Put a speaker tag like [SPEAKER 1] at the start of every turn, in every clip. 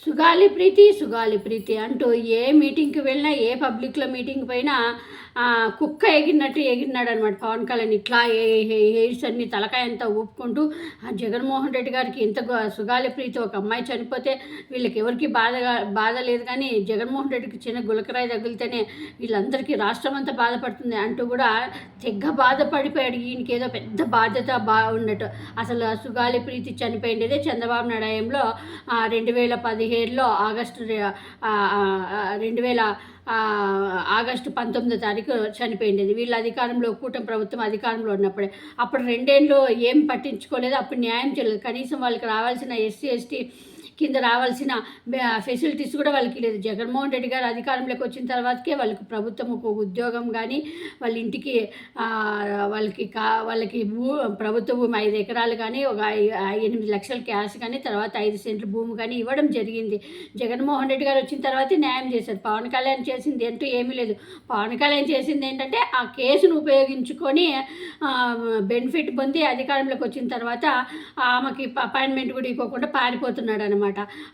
[SPEAKER 1] సుగాలి ప్రీతి సుగాలి ప్రీతి అంటూ ఏ మీటింగ్కి వెళ్ళినా ఏ పబ్లిక్లో మీటింగ్ పోయినా కుక్క ఎగిరినట్టు ఎగిరినాడు అనమాట పవన్ కళ్యాణ్. ఇట్లా ఏ- హెయిర్స్ అన్ని తలకాయ అంతా ఊపుకుంటూ ఆ జగన్మోహన్ రెడ్డి గారికి ఇంత సుగాలి ప్రీతి ఒక అమ్మాయి చనిపోతే వీళ్ళకి ఎవరికి బాధగా బాధ లేదు కానీ జగన్మోహన్ రెడ్డికి చిన్న గులకరాయి తగిలితేనే వీళ్ళందరికీ రాష్ట్రం అంతా బాధపడుతుంది అంటూ కూడా తెగ్గ బాధపడిపోయాడు. ఈయనకి ఏదో పెద్ద బాధ్యత బా ఉన్నట్టు. అసలు ఆ సుగాలి ప్రీతి చనిపోయిండేదే చంద్రబాబు నాయుడు హయాంలో రెండు వేల పది పదిహేడులో ఆగస్టు రెండు వేల ఆగస్టు పంతొమ్మిదో తారీఖు చనిపోయింది వీళ్ళ అధికారంలో కూటమి ప్రభుత్వం అధికారంలో ఉన్నప్పుడే. అప్పుడు రెండేళ్ళు ఏం పట్టించుకోలేదు అప్పుడు న్యాయం చేయలేదు. కనీసం వాళ్ళకి రావాల్సిన ఎస్సీ ఎస్టీ కింద రావాల్సిన ఫెసిలిటీస్ కూడా వాళ్ళకి లేదు. జగన్మోహన్ రెడ్డి గారు అధికారంలోకి వచ్చిన తర్వాతకే వాళ్ళకి ప్రభుత్వం ఒక ఉద్యోగం కానీ వాళ్ళ ఇంటికి వాళ్ళకి కా వాళ్ళకి భూ ప్రభుత్వ భూమి ఐదు ఎకరాలు కానీ ఒక ఐ- ఎనిమిది లక్షల క్యాష్ కానీ తర్వాత ఐదు సెంట్ల భూమి కానీ ఇవ్వడం జరిగింది. జగన్మోహన్ రెడ్డి గారు వచ్చిన తర్వాతే న్యాయం చేశారు. పవన్ కళ్యాణ్ చేసింది అంటూ ఏమీ లేదు. పవన్ కళ్యాణ్ చేసింది ఏంటంటే ఆ కేసును ఉపయోగించుకొని బెనిఫిట్ పొంది అధికారంలోకి వచ్చిన తర్వాత ఆమెకి అపాయింట్మెంట్ కూడా ఇవ్వకుండా పారిపోతున్నాడు అనమాట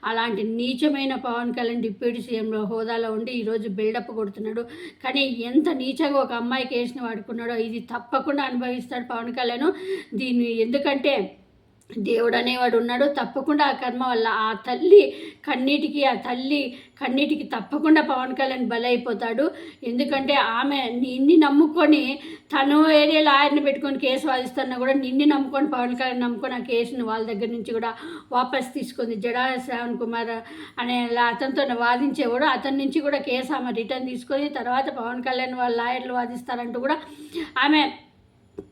[SPEAKER 1] అలాంటి నీచమైన పవన్ కళ్యాణ్ డిప్యూటీ సీఎంలో హోదాలో ఉండి ఈరోజు బిల్డప్ కొడుతున్నాడు. కానీ ఎంత నీచగా ఒక అమ్మాయికి వేసిన వాడుకున్నాడో ఇది తప్పకుండా అనుభవిస్తాడు పవన్ కళ్యాణ్. దీన్ని ఎందుకంటే దేవుడు అనేవాడు ఉన్నాడు తప్పకుండా ఆ కర్మ వల్ల ఆ తల్లి కన్నీటికి ఆ తల్లి కన్నీటికి తప్పకుండా పవన్ కళ్యాణ్ బలైపోతాడు. ఎందుకంటే ఆమె నిన్ని నమ్ముకొని తను ఏరియా లాయర్ని పెట్టుకొని కేసు వాదిస్తున్నా కూడా నిన్ను నమ్ముకొని పవన్ కళ్యాణ్ నమ్ముకొని ఆ కేసుని వాళ్ళ దగ్గర నుంచి కూడా వాపస్ తీసుకుంది. జడా శ్రావణ్ కుమార్ అనే అతనితో వాదించేవాడు. అతని నుంచి కూడా కేసు ఆమె రిటర్న్ తీసుకొని తర్వాత పవన్ కళ్యాణ్ వాళ్ళ లాయర్లు వాదిస్తారంటూ కూడా ఆమె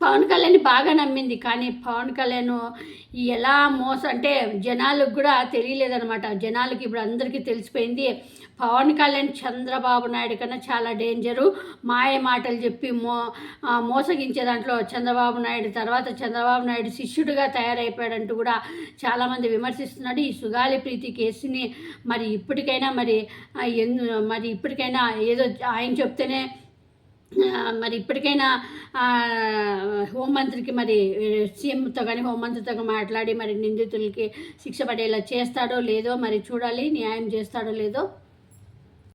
[SPEAKER 1] పవన్ కళ్యాణ్ బాగా నమ్మింది. కానీ పవన్ కళ్యాణ్ ఎలా మోసం అంటే జనాలకు కూడా తెలియలేదనమాట జనాలకి ఇప్పుడు అందరికీ తెలిసిపోయింది పవన్ కళ్యాణ్ చంద్రబాబు నాయుడు కన్నా చాలా డేంజరు. మాయ మాటలు చెప్పి మో మోసగించే దాంట్లో చంద్రబాబు నాయుడు తర్వాత చంద్రబాబు నాయుడు శిష్యుడిగా తయారైపోయాడంటూ కూడా చాలామంది విమర్శిస్తున్నాడు ఈ సుగాలి ప్రీతి కేసుని మరి ఇప్పటికైనా మరి ఎందు మరి ఇప్పటికైనా ఏదో ఆయన చెప్తేనే మరి ఇప్పటికైనా హోంమంత్రికి మరి సీఎంతో కానీ హోంమంత్రితో మాట్లాడి మరి నిందితులకి శిక్ష పడేలా చేస్తాడో లేదో మరి చూడాలి న్యాయం చేస్తాడో లేదో